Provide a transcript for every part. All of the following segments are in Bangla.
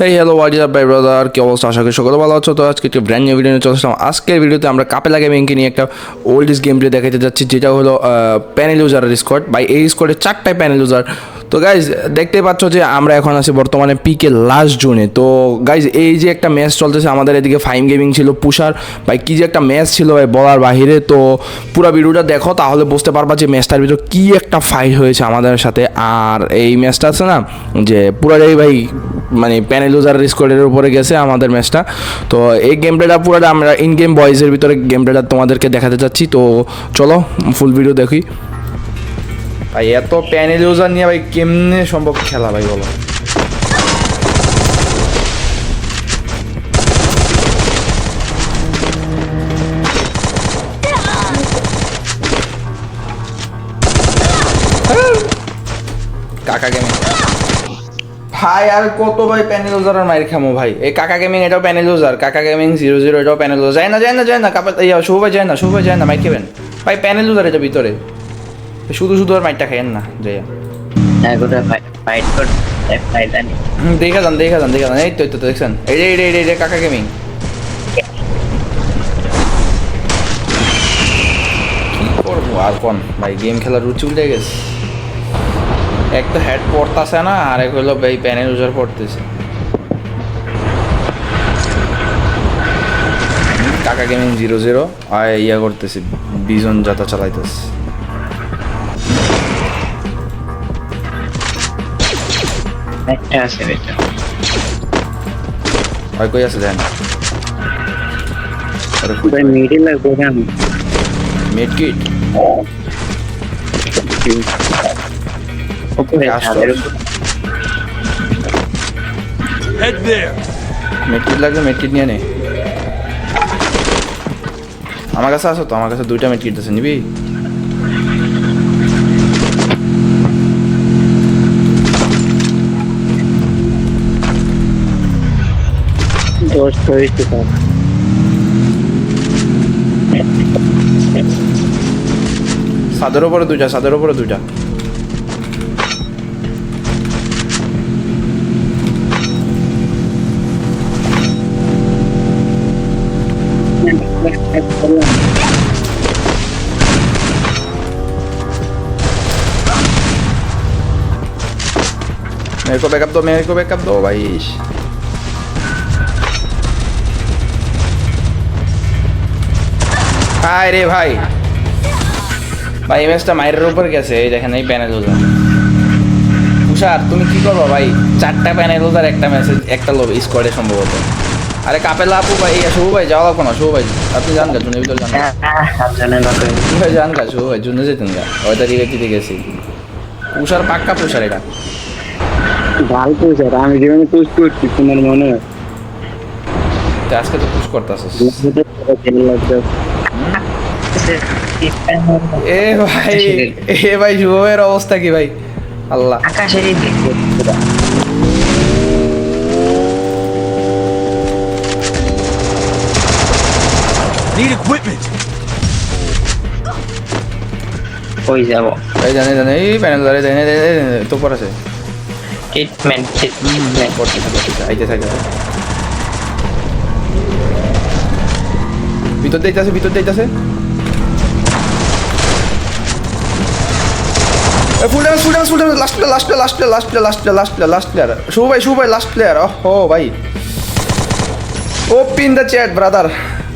হেই হ্যালো আপ বাই ব্রাদার কি অবস্থা? আশা করি সকলে ভালো আছো। তো আজকে একটি ব্র্যান্ড নিউ ভিডিও চলে আসলাম। আজকের ভিডিওতে আমরা কাপেলা গেমিংকে নিয়ে একটা ওল্ড ইস গেম প্লে দেখাতে যাচ্ছি, যেটা হলো প্যানেল ইউজারের স্কোয়াড বা এই স্কোয়াডে চারটায় প্যানেল ইউজার তো গাইজ দেখতে পাচ্ছ যে আমরা এখন আছি বর্তমানে পিকে লাস্ট জুনে তো গাইজ এই যে একটা ম্যাচ চলতেছে, আমাদের এদিকে ফাইম গেমিং ছিল পুষার ভাই, কি যে একটা ম্যাচ ছিল ভাই, বলার বাহিরে। তো পুরো ভিডিওটা দেখো, তাহলে বুঝতে পারবা যে ম্যাচটার ভিতর কি একটা ফাইট হয়েছে আমাদের সাথে। আর এই ম্যাচটা আছে না, যে পুরাটাই ভাই মানে প্যানেল ইউজার স্কোয়াডের উপরে গেছে আমাদের ম্যাচটা তো এই গেম প্লেটা পুরোটা আমরা ইন গেম বয়েজের ভিতরে গেম প্লেটা তোমাদেরকে দেখাতে চাচ্ছি। তো চলো ফুল ভিডিও দেখি। ভাই, এত প্যানেল ইউজার নিয়ে ভাই কেমনে সম্ভব খেলা ভাই বলো? কাকা গেমিং ভাই, আর কত ভাই প্যানেল ইউজার আর মাইর খামো ভাই? এই কাকা গেমিং এটাও panel user Kaka gaming zero zero এটাও প্যানেল ইউজার যায় না যায় না যায় না কাপা শুভ ভাই যায় না, শুভ ভাই যায় না মাইর ভাই প্যানেল ইউজার এটা ভিতরে। শুধু শুধু আর মাইটটা খাইয়েন না যাইয়া হ্যাঁ দেখা যান দেখা যান দেখা যান। এই তো তো দেখছেন? এই রে রে রে, কাকা গেমিং কি করব আর কোন? ভাই গেম খেলার রুচি উঠে গেছে। এক তো হেড পড়তাছে না আর এক হলো ভাই প্যানেল ইউজার পড়তেছে কাকা গেমিং জিরো জিরো আর ইয়া করতেছে বিজন যাতা চালাইতেছে। একটা আছে বেটা আর কই আছে দেন আরে ভাই মিডিল লাগবে কেন মিড কিট উপরে আসো। ছাদের উপর Head there. মেটকিট লাগবে মেটকিট নিয়ে নে আমার কাছে আসো তো আমার কাছে দুইটা মেটকিট আছে নিবি horse prey to them. Saddle over Duja, saddle over Duja. O backup do meio, meio que o backup do, vai. হায় রে ভাই। ভাই এই ম্যাচটা মায়ের উপর গেছে এই দেখেন এই প্যানেল উজার তুষার তুমি কি করব ভাই? চারটা প্যানেল উজার একটা ম্যাচে একটা লোক স্কোয়াডে সম্ভবত। আরে কাপেলা আপু ভাই শুভ ভাই যাওয়া লাগবো না শুভ ভাই। আপনি জান গা জুনের ভিতরে জান গা। শুভ ভাই জান গা শুভ ভাই জুনে যেতেন গা। ওইটা রিলেট দিতে গেছি। তুষার পাক্কা তুষার এটা। ভালো পুষার আমি জীবনে পুষ করছি তোমার মনে হয়? আজকে তো পুশ করতেছিস। এ ভাই এ ভাই শুভের অবস্থা কি ভাই? আল্লাহ। আকাশের Need equipment. ওই যাব। এই জানে জানে এই প্যানেল ধরে দেনে তো পর আছে। ট্রিটমেন্ট ট্রিটমেন্ট করতেছে করতেছে আইতে থাকে। ভিতর দিতেছে ভিতর দিতেছে full damage full damage full damage last player last player last player last player last player last player last player Shuvo ভাই শুভ ভাই লাস্ট প্লেয়ার ও ভাই ওপেন দ্য চ্যাট ব্রাদার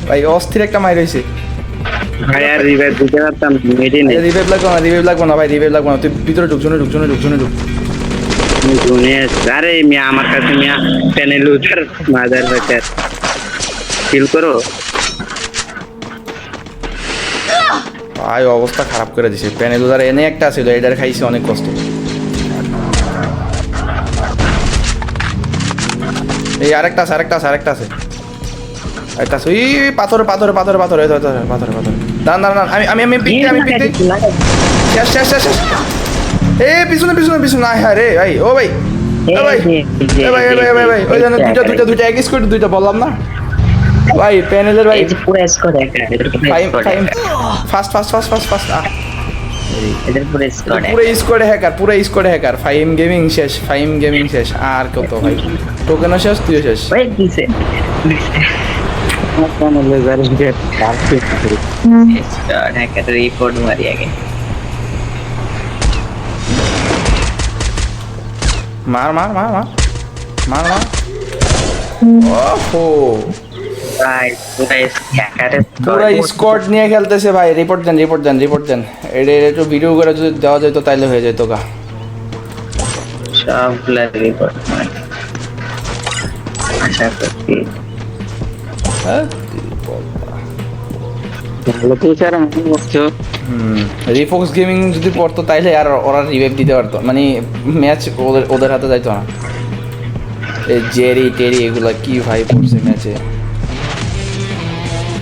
ভাই অস্থির একটা মাই রয়েছে রিভাইভ লাগবে না রিভাইভ লাগবে না ভাই রিভাইভ লাগবে না তুই ভিতরে ঢুক জনে ঢুক জনে ঢুক জনে ঢুক জুনিয়র আরে মিয়া আমার কাছে মিয়া প্যানেল উঠার মাদার বেটার ফিল করো ভাই অবস্থা খারাপ করে দিছে। উদার এনে একটা ছিল এটার খাইছে অনেক কষ্ট। এই আরেকটা আছে আরেকটা আছে আরেকটা আছে। একটা আছে। ওই পাথরে পাথরে পাথরে পাথরে এই পাথরে পাথরে দাঁড়ান দাঁড়ান আমি আমি আমি আমি শেষ শেষ শেষ শেষ। এ পিছনে পিছনে পিছনে। আয় হ্যাঁ রে ভাই ও ভাই ভাই ভাই ভাই ভাই, ভাই। ওই জন্য দুইটা দুইটা দুইটা এক স্কোয়াড দুইটা বললাম না? ভাই প্যানেলের ভাই। পুরো score Faim fast fast fast fast fast এদের পুরো স্কোয়াড পুরো স্কোয়াডে হ্যাকার পুরো স্কোয়াডে হ্যাকার ফাইম গেমিং শেষ ফাইম গেমিং শেষ। আর কত ভাই। টোকেনও শেষ তুইও শেষ। ওই দিছে। রিপোর্ট মারি আগে মার মার মার। মার মার। মার ওহো। পুরো স্কোয়াড নিয়ে খেলতেছে ভাই। রিপোর্ট দেন রিপোর্ট দেন রিপোর্ট দেন। এটা একটু ভিডিও করে যদি দেওয়া যেত তাইলে হয়ে যেত গা। সবগুলা রিপোর্ট আশা করছি। হ্যাঁ? রিফোক্স গেমিং যদি পড়তো তাইলে আর ওরা রিভাইভ দিতে পারতো। মানে ম্যাচ ওদের ওদের হাতে যাইতো না। এই জেরি টেরি এগুলা কি ভাই পড়ছে ম্যাচে